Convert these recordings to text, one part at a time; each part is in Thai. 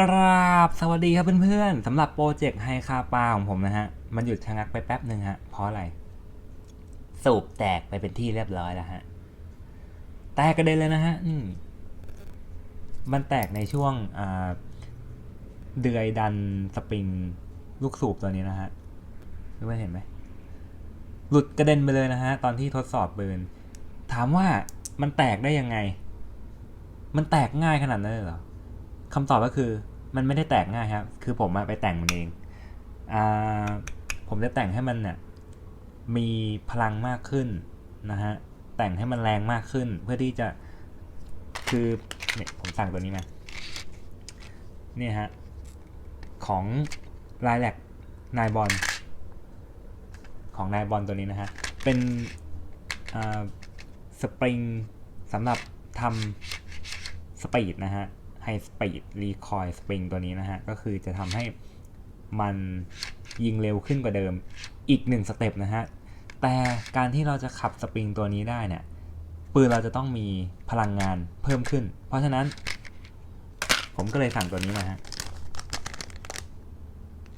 กราบสวัสดีครับเพื่อนๆสำหรับโปรเจกต์ไฮคาปาของผมนะฮะ มันหยุดชะงักไปแป๊บหนึ่งฮะ เพราะอะไร สูบแตกไปเป็นที่เรียบร้อยแล้วฮะ แตกกระเด็นเลยนะฮะอืมมันแตกในช่วงเดือยดันสปริงลูกสูบตัวนี้นะฮะเพื่อนเห็นไหม หลุดกระเด็นไปเลยนะฮะ ตอนที่ทดสอบปืนถามว่ามันแตกได้ยังไง มันแตกง่ายขนาดนั้นเลยเหรอคำตอบก็คือ มันไม่ได้แตกง่ายครับ คือผมมาไปแต่งมันเองอ่าผมจะแต่งให้มันเนี่ยมีพลังมากขึ้นนะฮะ แต่งให้มันแรงมากขึ้นเพื่อที่จะคือเนี่ยผมสั่งตัวนี้มาเนี่ยฮะ ของลายแลกนายบอลของนายบอลตัวนี้นะฮะ เป็นสปริงสำหรับทำสปีดนะฮะ ไฮสปีดรีคอยสปริงตัวนี้นะฮะ ก็คือจะทำให้มันยิงเร็วขึ้นกว่าเดิมอีกหนึ่งสเต็ปนะฮะ แต่การที่เราจะขับสปริงตัวนี้ได้เนี่ย ปืนเราจะต้องมีพลังงานเพิ่มขึ้น เพราะฉะนั้น ผมก็เลยสั่งตัวนี้มาฮะ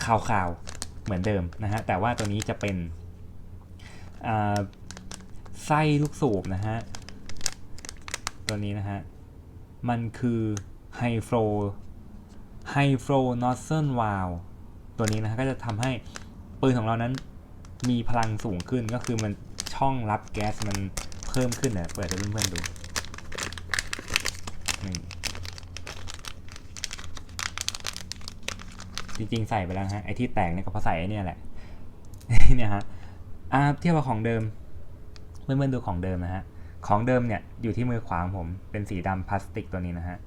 ขาวๆ เหมือนเดิมนะฮะ แต่ว่าตัวนี้จะเป็นไส้ลูกสูบนะฮะ ตัวนี้นะฮะ มันคือ High Flow High Flow Nozzle Valve ตัวนี้นะฮะก็จะทำให้ปืนของเรานั้นมีพลังสูงขึ้นก็คือมันช่องรับแก๊สมันเพิ่มขึ้นนะเปิดให้เพื่อนๆดูนี่จริงๆใส่ไปแล้วฮะไอที่แตกเนี่ยก็เพราะใส่ไอเนี่ยแหละเนี่ยฮะอ่าเทียบกับของเดิมเพื่อนๆดูของเดิมนะฮะของเดิมเนี่ยอยู่ที่มือขวาของผมเป็นสีดำพลาสติกตัวนี้นะฮะ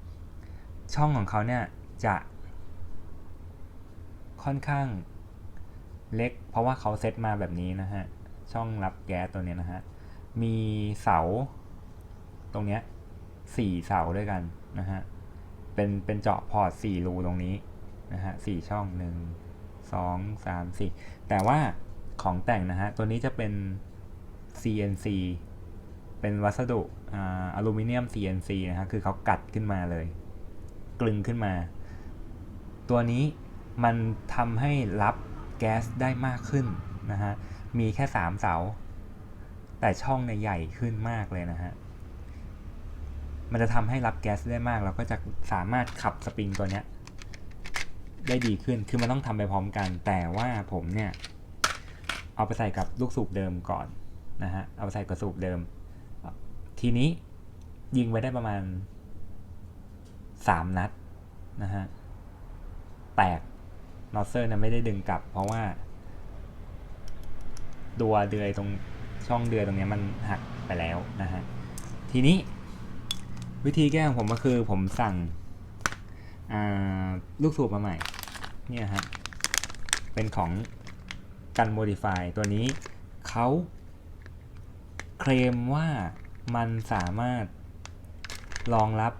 ช่องของเขาเนี่ยจะค่อนข้างเล็ก เพราะว่าเขาเซตมาแบบนี้นะฮะ ช่องรับแก๊สตัวนี้นะฮะ มีเสาตรงเนี้ยสี่เสาด้วยกันนะฮะ เป็นเป็นเจาะพอร์ตสี่รูตรงนี้นะฮะสี่ช่องหนึ่งสองสามสี่แต่ว่าของแต่งนะฮะ ตัวนี้จะเป็น CNC เป็นวัสดุออลูมิเนียม CNC นะฮะ คือเขากัดขึ้นมาเลย กลึงขึ้นมา ตัวนี้มันทำให้รับแก๊สได้มากขึ้นนะฮะ มีแค่ 3 เสา แต่ช่องเนี่ยใหญ่ขึ้นมากเลยนะฮะ มันจะทำให้รับแก๊สได้มาก เราก็จะสามารถขับสปริงตัวเนี้ยได้ดีขึ้น คือมันต้องทำไปพร้อมกัน แต่ว่าผมเนี่ย เอาไปใส่กับลูกสูบเดิมก่อนนะฮะ เอาไปใส่กับสูบเดิม ทีนี้ยิงไปได้ประมาณ สามนัดนะฮะ แตกนอสเซอร์นะไม่ได้ดึงกลับ เพราะว่าตัวเดือยตรงช่องเดือยตรงเนี้ยมันหักไปแล้วนะฮะ ทีนี้วิธีแก้ของผมก็คือผมสั่งลูกสูบมาใหม่ เนี่ยฮะ เป็นของกันโมดิฟายตัวนี้เขาเคลมว่ามันสามารถรองรับ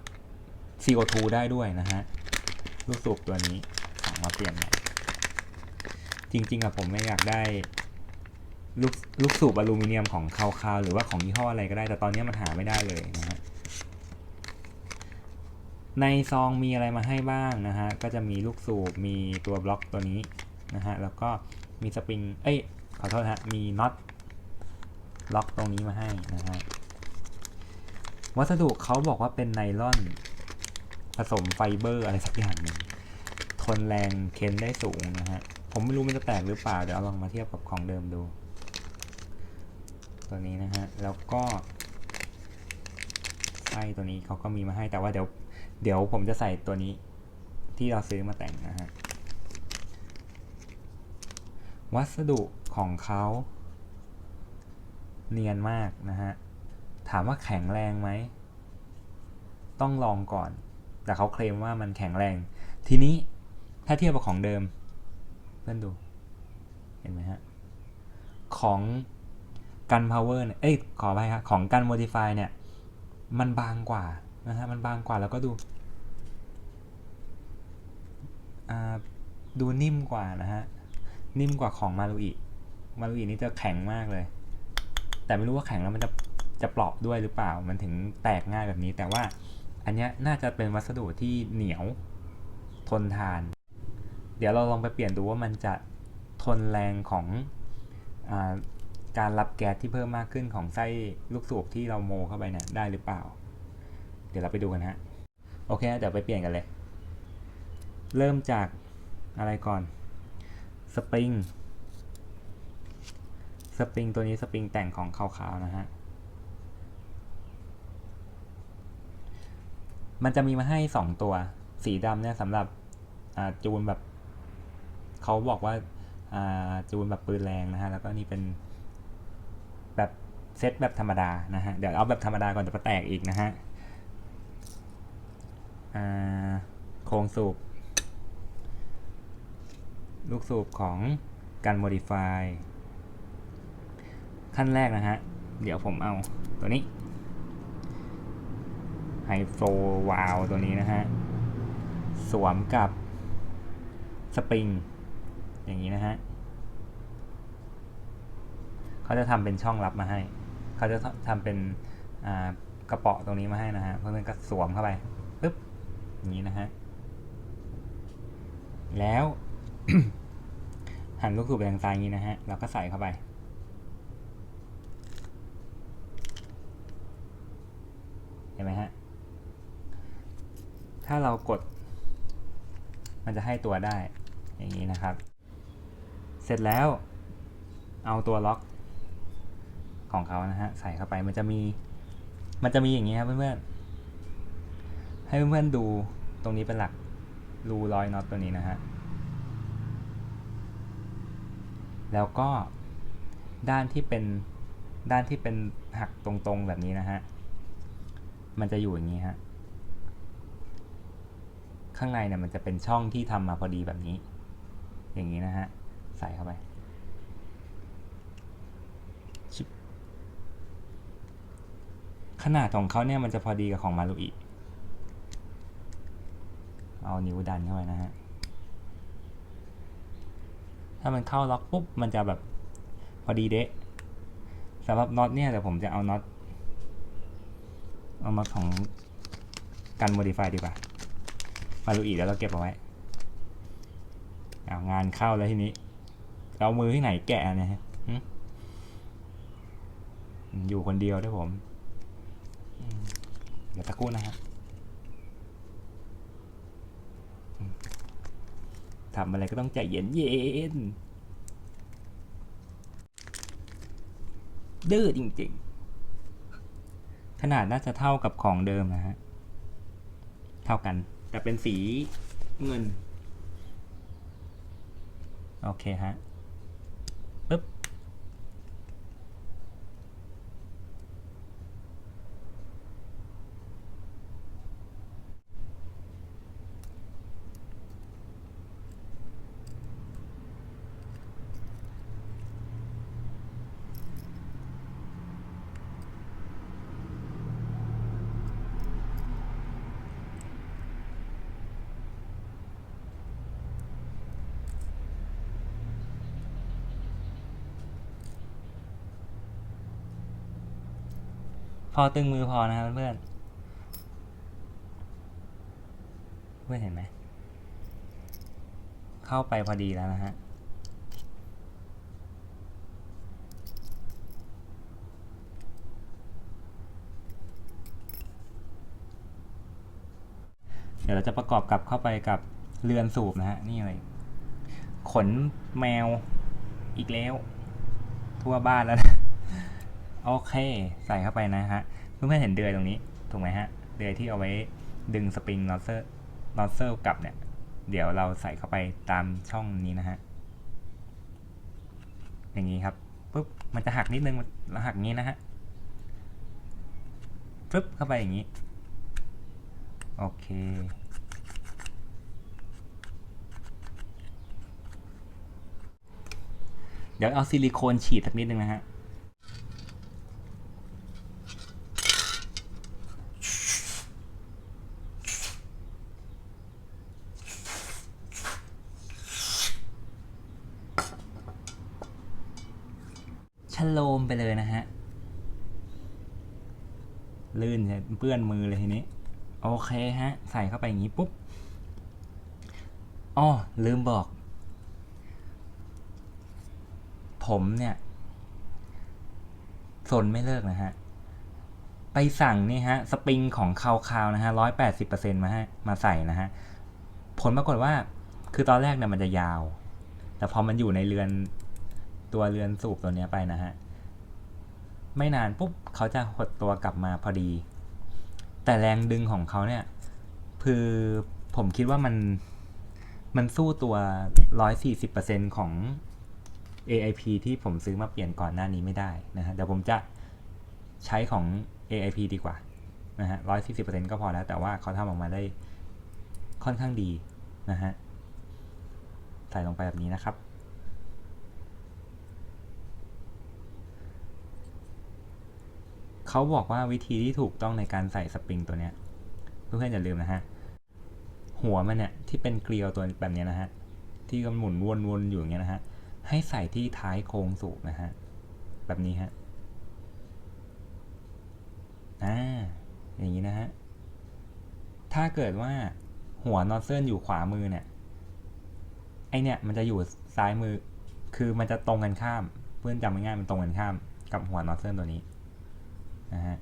CO2 ได้ด้วยนะฮะลูกสูบตัวนี้สั่งมาเปลี่ยนใหม่จริงๆอะผมไม่อยากได้ลูกลูกสูบอลูมิเนียมของคาวคาวหรือว่าของยี่ห้ออะไรก็ได้ แต่ตอนนี้มันหาไม่ได้เลยนะฮะในซองมีอะไรมาให้บ้างนะฮะ ก็จะมีลูกสูบ มีตัวบล็อกตัวนี้นะฮะ แล้วก็มีสปริง เอ้ย ขอโทษฮะ มีน็อตล็อกตรงนี้มาให้นะฮะ วัสดุเขาบอกว่าเป็นไนลอน ผสมไฟเบอร์อะไรสักอย่างหนึ่งทนแรงเค้นได้สูงนะฮะ ผมไม่รู้มันจะแตกหรือเปล่า เดี๋ยวเอาลองมาเทียบกับของเดิมดู ตัวนี้นะฮะ แล้วก็ไส้ตัวนี้เขาก็มีมาให้แต่ว่าเดี๋ยว เดี๋ยวผมจะใส่ตัวนี้ที่เราซื้อมาแต่งนะฮะ วัสดุของเขาเนียนมากนะฮะ ถามว่าแข็งแรงไหม ต้องลองก่อน แต่เขาเคลมว่ามันแข็งแรง ทีนี้ถ้าเทียบกับของเดิม เพื่อนดู เห็นไหมฮะ ของกันพาวเวอร์เนี่ย เอ้ย ขอไปครับของกันโมดิฟายเนี่ย มันบางกว่านะฮะ มันบางกว่าแล้วก็ดู ดูนิ่มกว่านะฮะ นิ่มกว่าของมารุอิมารุอินี่จะแข็งมากเลย แต่ไม่รู้ว่าแข็งแล้วมันจะจะปราะด้วยหรือเปล่า มันถึงแตกง่ายแบบนี้ แต่ว่า อันนี้น่าจะเป็นวัสดุที่เหนียวทนทาน เดี๋ยวเราลองไปเปลี่ยนดูว่ามันจะทนแรงของอการรับแก๊สที่เพิ่มมากขึ้นของไส้ลูกสูบที่เราโมเข้าไปเนี่ยได้หรือเปล่า เดี๋ยวเราไปดูกันฮะ โอเค เดี๋ยวไปเปลี่ยนกันเลย เริ่มจากอะไรก่อน สปริง สปริงตัวนี้สปริงแต่งของขาวๆนะฮะ มันจะมีมาให้สองตัว สีดำเนี่ยสำหรับจูนแบบเขาบอกว่าจูนแบบปืนแรงนะฮะ แล้วก็นี่เป็นแบบเซตแบบธรรมดานะฮะ เดี๋ยวเอาแบบธรรมดาก่อนจะมาแตกอีกนะฮะโครงสูบ ลูกสูบของการ modify ขั้นแรกนะฮะ เดี๋ยวผมเอาตัวนี้ ไฮโฟวาลตัวนี้นะฮะ สวมกับสปริง อย่างนี้นะฮะเขาจะทำเป็นช่องรับมาให้เขาจะทำเป็นกระเป๋อตรงนี้มาให้นะฮะเพื่อนๆก็สวมเข้าไปปึ๊บอย่างนี้นะฮะแล้ว หันลูกสูบไปทางซ้ายนี้นะฮะแล้วก็ใส่เข้าไปเห็นไหมฮะ ถ้าเรากด มันจะให้ตัวได้อย่างนี้นะครับ เสร็จแล้วเอาตัวล็อกของเขานะฮะใส่เข้าไปมันจะมี มันจะมีอย่างนี้ครับเพื่อนๆให้เพื่อนๆดูตรงนี้เป็นหลักรูรอยน็อตตัวนี้นะฮะแล้วก็ด้านที่เป็นด้านที่เป็นหักตรงๆแบบนี้นะฮะ มันจะอยู่อย่างนี้ฮะ ข้างในเนี่ยมันจะเป็นช่องที่ทำมาพอดีแบบนี้ อย่างนี้นะฮะ ใส่เข้าไปขนาดของเขาเนี่ยมันจะพอดีกับของมารุอิเอานิ้วดันเข้าไปนะฮะ ถ้ามันเข้าล็อกปุ๊บมันจะแบบพอดีเดะสำหรับน็อตเนี่ยเดี๋ยวผมจะเอาน็อตเอามาของกัน modify ดีกว่า มาลุอีแล้วเราเก็บเอาไว้เอางานเข้าแล้วทีนี้ เรามือที่ไหนแกะเนี่ยฮะอยู่คนเดียวด้วยผม เดี๋ยวตะกู้นะฮะอืมทำอะไรก็ต้องใจเย็นเย็นๆดื้อจริงๆ ขนาดน่าจะเท่ากับของเดิมนะฮะ เท่ากัน แต่เป็นสีเงิน โอเคฮะ พอตึงมือพอนะครับเพื่อนเพื่อนเห็นไหม เข้าไปพอดีแล้วนะฮะเดี๋ยวเราจะประกอบกับเข้าไปกับเรือนสูบนะฮะ นี่เลยขนแมวอีกแล้ว ทั่วบ้านแล้วนะ โอเค ใส่เข้าไปนะฮะ เพื่อนๆเห็นเดือยตรงนี้ ถูกไหมฮะ เดือยที่เอาไว้ดึงสปริงนอสเซอร์นอสเซอร์กลับเนี่ย เดี๋ยวเราใส่เข้าไปตามช่องนี้นะฮะ อย่างนี้ครับปุ๊บ มันจะหักนิดนึงแล้วหักงี้นะฮะปุ๊บเข้าไปอย่างนี้ โอเคเดี๋ยวเอาซิลิโคนฉีดสักนิดนึงนะฮะ ชโลมไปเลยนะฮะ ลื่น เปื้อนมือเลยทีนี้ โอเคฮะ ใส่เข้าไปอย่างนี้ปุ๊บอ้อลืมบอก ผมเนี่ยสนไม่เลิกนะฮะ ไปสั่งนี่ฮะ สปริงของคาวคาวนะฮะร้อยแปดสิบเปอร์เซ็นต์มาให้มาใส่นะฮะ ผลปรากฏว่า คือตอนแรกเนี่ยมันจะยาว แต่พอมันอยู่ในเรือนตัวเรือนสูบตัวเนี้ยไปนะฮะ ไม่นานปุ๊บเขาจะหดตัวกลับมาพอดี แต่แรงดึงของเขาเนี่ย คือผมคิดว่ามันมันสู้ตัว 140%ของ AIP ที่ผมซื้อมาเปลี่ยนก่อนหน้านี้ไม่ได้นะฮะเดี๋ยวผมจะใช้ของ AIP ดีกว่านะฮะ140%ก็พอแล้ว แต่ว่าเขาทำออกมาได้ค่อนข้างดีนะฮะ ใส่ลงไปแบบนี้นะครับ เขาบอกว่าวิธีที่ถูกต้องในการใส่สปริงตัวเนี้ยเพื่อนๆอย่าลืมนะฮะ หัวมันเนี่ยที่เป็นเกลียวตัวแบบนี้นะฮะ ที่ก็หมุนวนๆอยู่อย่างเงี้ยนะฮะ ให้ใส่ที่ท้ายโครงสูบนะฮะ แบบนี้ฮะอ่าอย่างนี้นะฮะ ถ้าเกิดว่าหัวนอตเซิลอยู่ขวามือเนี่ย ไอเนี่ยมันจะอยู่ซ้ายมือ คือมันจะตรงกันข้าม เพื่อนจำง่ายๆมันตรงกันข้าม กับหัวนอตเซิลตัวนี้ นะฮะ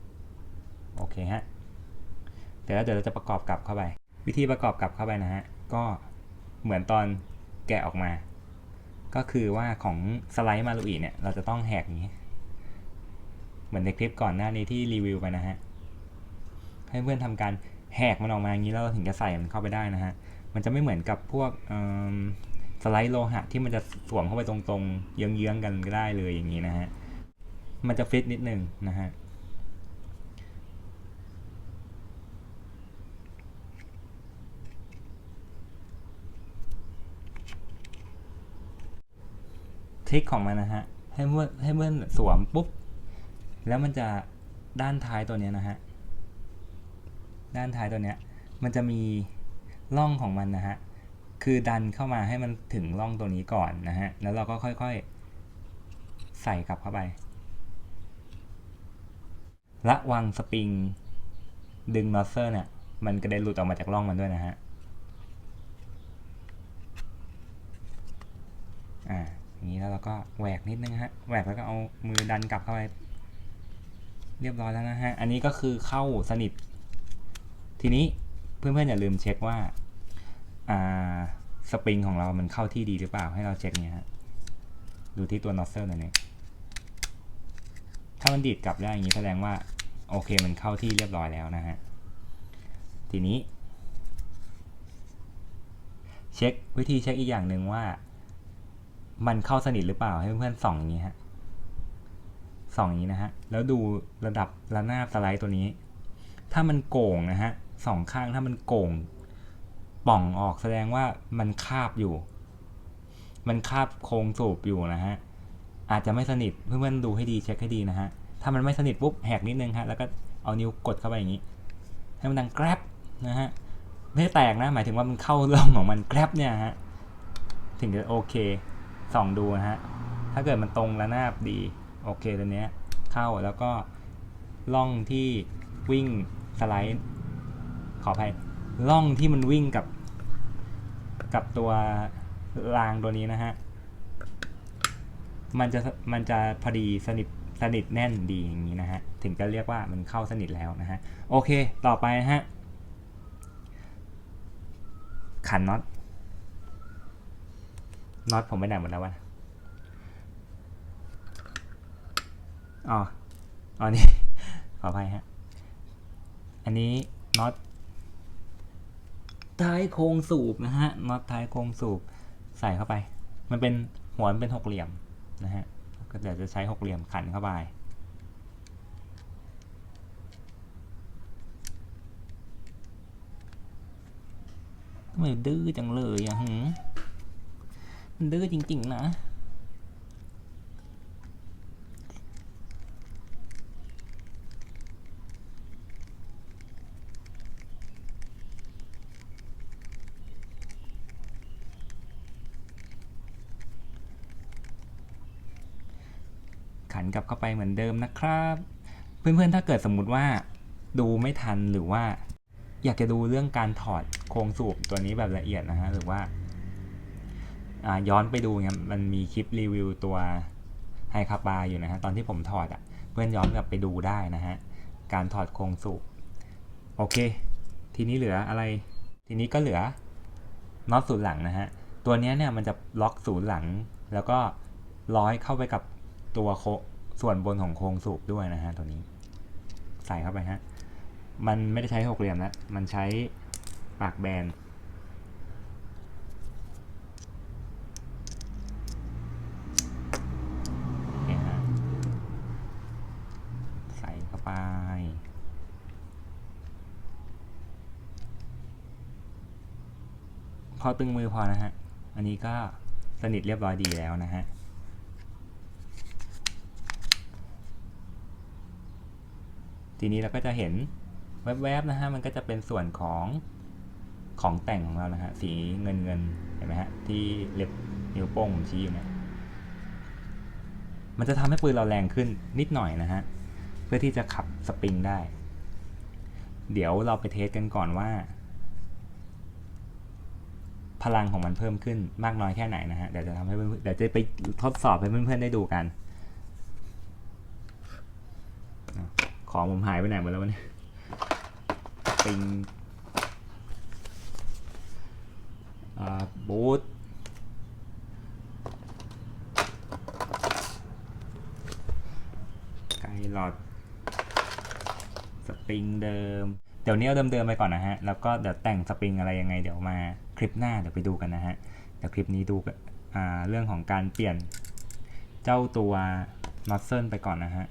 โอเคฮะเดี๋ยวเดี๋ยวเราจะประกอบกลับเข้าไป วิธีประกอบกลับเข้าไปนะฮะก็เหมือนตอนแกะออกมา ก็คือว่าของสไลด์มาลุอีเนี่ยเราจะต้องแหกนี้ เหมือนในคลิปก่อนหน้านี้ที่รีวิวไปนะฮะให้เพื่อนทำการแหกมันออกมาอย่างนี้แล้วเราถึงจะใส่มันเข้าไปได้นะฮะมันจะไม่เหมือนกับพวกสไลด์โลหะที่มันจะสวมเข้าไปตรงๆ เยื้องๆกันก็ได้เลยอย่างนี้นะฮะ มันจะฟิตนิดนึงนะฮะ ริคของมันนะฮะ ให้เมื่อให้เมื่อสวมปุ๊บ แล้วมันจะด้านท้ายตัวเนี้ยนะฮะ ด้านท้ายตัวเนี้ย มันจะมีร่องของมันนะฮะ คือดันเข้ามาให้มันถึงร่องตัวนี้ก่อนนะฮะ แล้วเราก็ค่อยๆ ใส่กลับเข้าไป ระวังสปริงดึงนอสเซอร์เนี่ย มันกระเด็นหลุดออกมาจากร่องมันด้วยนะฮะ อ่า อย่าง นี้แล้วเราก็แหวกนิดนึงฮะแหวกแล้วก็เอามือดันกลับเข้าไป เรียบร้อยแล้วนะฮะ อันนี้ก็คือเข้าสนิท ทีนี้เพื่อนๆอย่าลืมเช็คว่าอ่าสปริงของเรามันเข้าที่ดีหรือเปล่าให้เราเช็คเนี่ยฮะดูที่ตัวนอสเซลหน่อยนึงถ้ามันดีดกลับได้อย่างนี้แสดงว่าโอเคมันเข้าที่เรียบร้อยแล้วนะฮะ ทีนี้ เช็ควิธีเช็คอีกอย่างหนึ่งว่า มันเข้าสนิทหรือเปล่าให้เพื่อนๆส่องอย่างนี้ฮะส่องอย่างนี้นะฮะแล้วดูระดับระนาบสไลด์ตัวนี้ ถ้ามันโก่งนะฮะสองข้างถ้ามันโก่งป่องออกแสดงว่ามันคาบอยู่ มันคาบโครงสูบอยู่นะฮะอาจจะไม่สนิทเพื่อนๆดูให้ดีเช็คให้ดีนะฮะถ้ามันไม่สนิทปุ๊บแหกนิดนึงฮะแล้วก็เอานิ้วกดเข้าไปอย่างนี้ ให้มันดังแกร็บนะฮะไม่แตกนะ หมายถึงว่ามันเข้าร่องของมันแกร็บเนี่ยฮะถึงจะโอเค ส่องดูนะฮะ ถ้าเกิดมันตรงระนาบดี โอเคตัวเนี้ยเข้าแล้วก็ล่องที่วิ่งสไลด์ ขออภัยล่องที่มันวิ่งกับกับตัวรางตัวนี้นะฮะ มันจะมันจะพอดีสนิทสนิทแน่นดีอย่างนี้นะฮะ ถึงจะเรียกว่ามันเข้าสนิทแล้วนะฮะ โอเค ต่อไปนะฮะ ขันน็อต น็อตผมไปไหนหมดแล้ววะอ๋ออ๋อนี่ขออภัยฮะ อันนี้น็อตท้ายโครงสูบนะฮะ น็อตท้ายโครงสูบใส่เข้าไป มันเป็นหัวมันเป็นหกเหลี่ยมนะฮะ ก็เดี๋ยวจะใช้หกเหลี่ยมขันเข้าไป ทำไมดื้อจังเลยอะหืม มันดื้อจริง ๆ นะ ขันกลับเข้าไปเหมือนเดิมนะครับ เพื่อนๆ ถ้าเกิดสมมุติว่าดูไม่ทันหรือว่า อยากจะดูเรื่องการถอดโครงสูบตัวนี้แบบละเอียดนะฮะหรือว่าอ่า ย้อนไปดูเนี่ยมันมีคลิปรีวิวตัวไฮคาปาอยู่นะฮะตอนที่ผมถอดอะ่ะเพื่อนย้อนกลับไปดูได้นะฮะการถอดโครงสูบโอเค ทีนี้เหลืออะไร ทีนี้ก็เหลือน็อตศูนย์หลังนะฮะตัวนี้เนี่ยมันจะล็อกศูนย์หลัง แล้วก็ร้อยเข้าไปกับตัวโคส่วนบนของโครงสูบด้วยนะฮะตัวนี้ ใส่เข้าไปฮะมันไม่ได้ใช้หกเหลี่ยมแล้วมันใช้ปากแบน เนี่ยฮะใส่เข้าไป พ อตึงมือพอนะฮะ อันนี้ก็สนิทเรียบร้อยดีแล้วนะฮะทีนี้เราก็จะเห็นแวบๆนะฮะมันก็จะเป็นส่วนของของแต่งของเรานะฮะสีเงินเงินๆเห็นไหมฮะที่เล็บนิ้วโป้งผมชี้อยู่เนี่ยมันจะทำให้ปืนเราแรงขึ้นนิดหน่อยนะฮะเพื่อที่จะขับสปริงได้ เดี๋ยวเราไปเทสกันก่อนว่า พลังของมันเพิ่มขึ้นมากน้อยแค่ไหนนะฮะเดี๋ยวจะทำให้เพื่อนเดี๋ยวจะไปทดสอบให้เพื่อนๆได้ดูกัน ของผมหายไปไหนหมดแล้ววะเนี่ยปิงบูทไกหลอดสปริงเดิม เดี๋ยวนี้เอาเดิมๆไปก่อนนะฮะ แล้วก็เดี๋ยวแต่งสปริงอะไรยังไงเดี๋ยวมา ลิปหน้าเดี๋ยวไปดูกันนะฮะ เดี๋ยวคลิปนี้ดูเรื่องของการเปลี่ยนเจ้าตัวนอตเซิลไปก่อนนะฮะ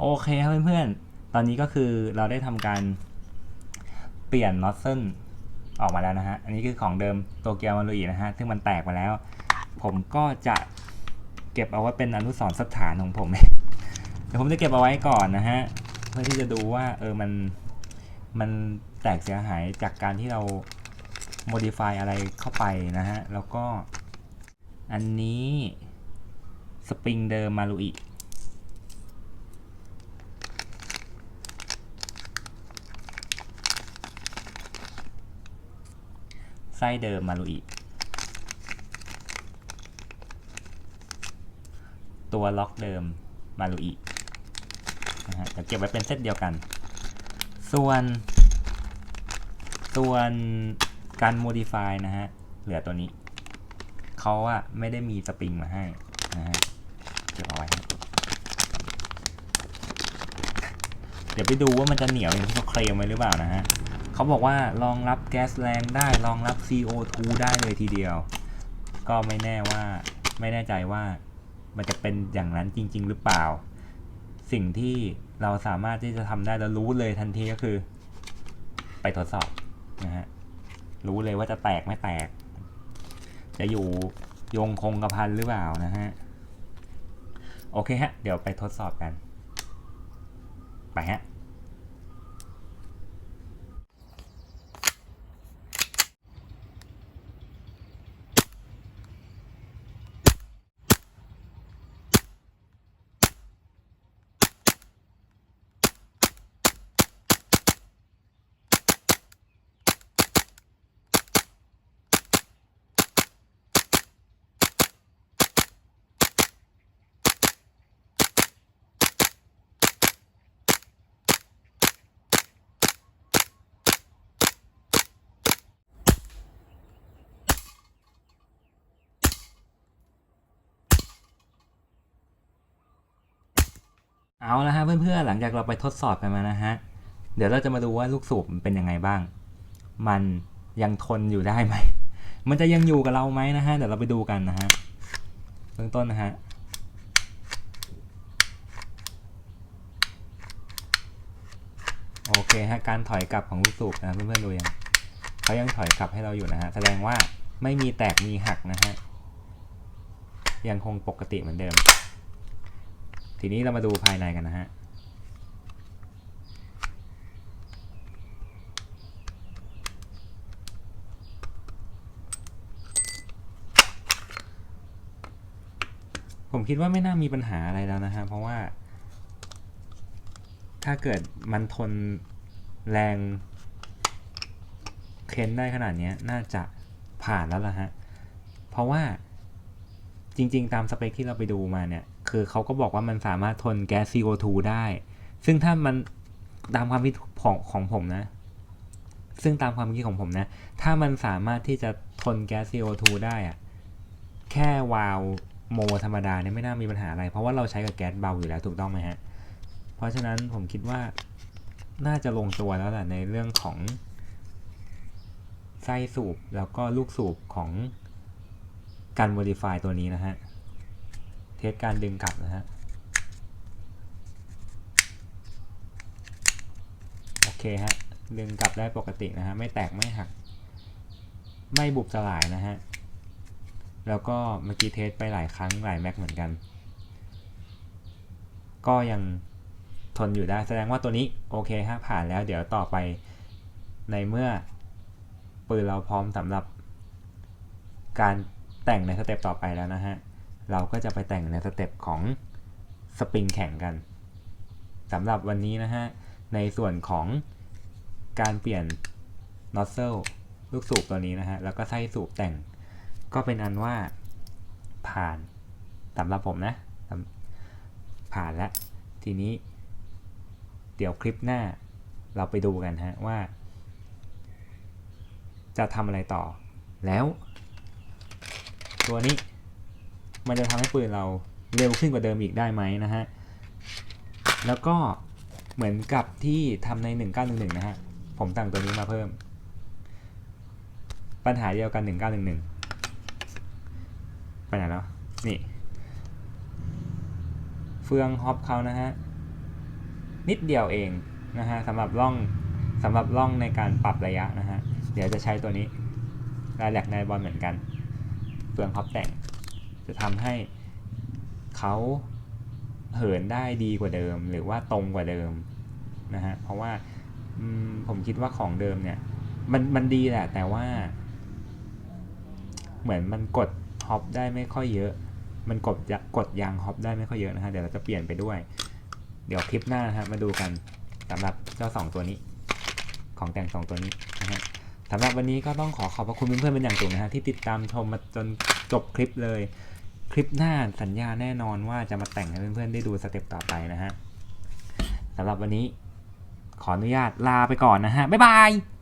โอเคครับเพื่อนๆ ตอนนี้ก็คือเราได้ทำการเปลี่ยนน็อตเซิออกมาแล้วนะฮะ อันนี้คือของเดิมโตเกียวมารุอีนะฮะ ซึ่งมันแตกไปแล้ว ผมก็จะเก็บเอาไว้เป็นอนุสรณ์สถานของผม เดี๋ยวผมจะเก็บเอาไว้ก่อนนะฮะ เพื่อที่จะดูว่าเออ มัน มันแตกเสียหายจากการที่เรา modify อะไรเข้าไปนะฮะ แล้วก็อันนี้สปริงเดิมมารุอี ไส้เดิมมารุอิตัวล็อกเดิมมารุอินะฮะเดี๋ยวเก็บไว้เป็นเซตเดียวกัน ส่วน ส่วนการ modify นะฮะ เหลือตัวนี้ เขาอะไม่ได้มีสปริงมาให้นะฮะ เก็บเอาไว้ เดี๋ยวไปดูว่ามันจะเหนียวอย่างที่เขาเคลมไว้หรือเปล่านะฮะ เขาบอกว่ารองรับแก๊สแรงได้รองรับ CO2 ได้เลยทีเดียว ก็ไม่แน่ว่าไม่แน่ใจว่ามันจะเป็นอย่างนั้นจริง ๆ หรือเปล่า สิ่งที่เราสามารถที่จะทำได้แล้วรู้เลยทันทีก็คือ ไปทดสอบนะฮะรู้เลยว่าจะแตกไม่แตก จะอยู่ยงคงกระพันหรือเปล่านะฮะโอเคฮะ เดี๋ยวไปทดสอบกัน ไปฮะ เอาละฮะเพื่อนๆหลังจากเราไปทดสอบกันมานะฮะ เดี๋ยวเราจะมาดูว่าลูกสูบมันเป็นยังไงบ้าง มันยังทนอยู่ได้ไหม มันจะยังอยู่กับเราไหมนะฮะ เดี๋ยวเราไปดูกันนะฮะเบื้อต้นนะฮะโอเคฮะการถอยกลับของลูกสูบนะเพื่อนๆดูยังเขายังถอยกลับให้เราอยู่นะฮะแสดงว่าไม่มีแตกมีหักนะฮะยังคงปกติเหมือนเดิม ทีนี้เรามาดูภายในกันนะฮะผมคิดว่าไม่น่ามีปัญหาอะไรแล้วนะฮะ เพราะว่า ถ้าเกิดมันทนแรงเค้นได้ขนาดนี้น่าจะผ่านแล้วล่ะฮะ เพราะว่าจริง ๆ ตามสเปคที่เราไปดูมาเนี่ย คือเขาก็บอกว่ามันสามารถทนแก๊ส CO2 ได้ ซึ่งถ้ามันตามความคิดของของผมนะ ซึ่งตามความคิดของผมนะ ถ้ามันสามารถที่จะทนแก๊ส CO2 ได้อะแค่วาล์วโมธรรมดาเนี่ยไม่น่ามีปัญหาอะไร เพราะว่าเราใช้กับแก๊สเบาอยู่แล้วถูกต้องไหมฮะ เพราะฉะนั้นผมคิดว่าน่าจะลงตัวแล้วแหละในเรื่องของไส้สูบแล้วก็ลูกสูบของการ modify ตัวนี้นะฮะ เทสการดึงกลับนะฮะโอเคฮะดึงกลับได้ปกตินะฮะไม่แตกไม่หัก ไม่บุบสลายนะฮะแล้วก็เมื่อกี้เทสไปหลายครั้งหลายแม็กเหมือนกัน ก็ยังทนอยู่ได้แสดงว่าตัวนี้โอเคฮะผ่านแล้วเดี๋ยวต่อไปในเมื่อปืนเราพร้อมสำหรับการแต่งในสเต็ปต่อไปแล้วนะฮะ เราก็จะไปแต่งในสเต็ปของสปริงแข่งกันสำหรับวันนี้นะฮะ ในส่วนของการเปลี่ยนนอสเซลลูกสูบตัวนี้นะฮะ แล้วก็ไส้สูบแต่ง ก็เป็นอันว่าผ่านสำหรับผมนะ ผ่านแล้ว ทีนี้ เดี๋ยวคลิปหน้าเราไปดูกันฮะว่า จะทำอะไรต่อ แล้ว ตัวนี้ มันจะทำให้ปืนเราเร็วขึ้นกว่าเดิมอีกได้ไหมนะฮะ แล้วก็เหมือนกับที่ทำใน 1911 นะฮะ ผมตั้งตัวนี้มาเพิ่ม ปัญหาเดียวกัน 1911 ไปไหนแล้ว นี่ เฟืองฮอปเขานะฮะ นิดเดียวเองนะฮะสำหรับร่องสำหรับร่องในการปรับระยะนะฮะ เดี๋ยวจะใช้ตัวนี้รายแหลกในบอลเหมือนกัน เฟืองฮอปแต่ง จะทำให้เขาเหินได้ดีกว่าเดิม หรือว่าตรงกว่าเดิมนะฮะเพราะว่าผมคิดว่าของเดิมเนี่ยมันมันดีแหละ แต่ว่า เหมือนมันกดฮอปได้ไม่ค่อยเยอะ มันกดกดยางฮอปได้ไม่ค่อยเยอะนะฮะเดี๋ยวเราจะเปลี่ยนไปด้วย เดี๋ยวคลิปหน้านะฮะมาดูกันสำหรับเจ้าสองตัวนี้ ของแต่งสองตัวนี้นะฮะสำหรับวันนี้ก็ต้องขอขอบพระคุณเพื่อนๆเป็นอย่างสูงนะฮะที่ติดตามชมมาจนจบคลิปเลย คลิปหน้าสัญญาแน่นอนว่าจะมาแต่งให้เพื่อนๆได้ดูสเต็ปต่อไปนะฮะสำหรับวันนี้ขออนุญาตลาไปก่อนนะฮะบ๊ายบาย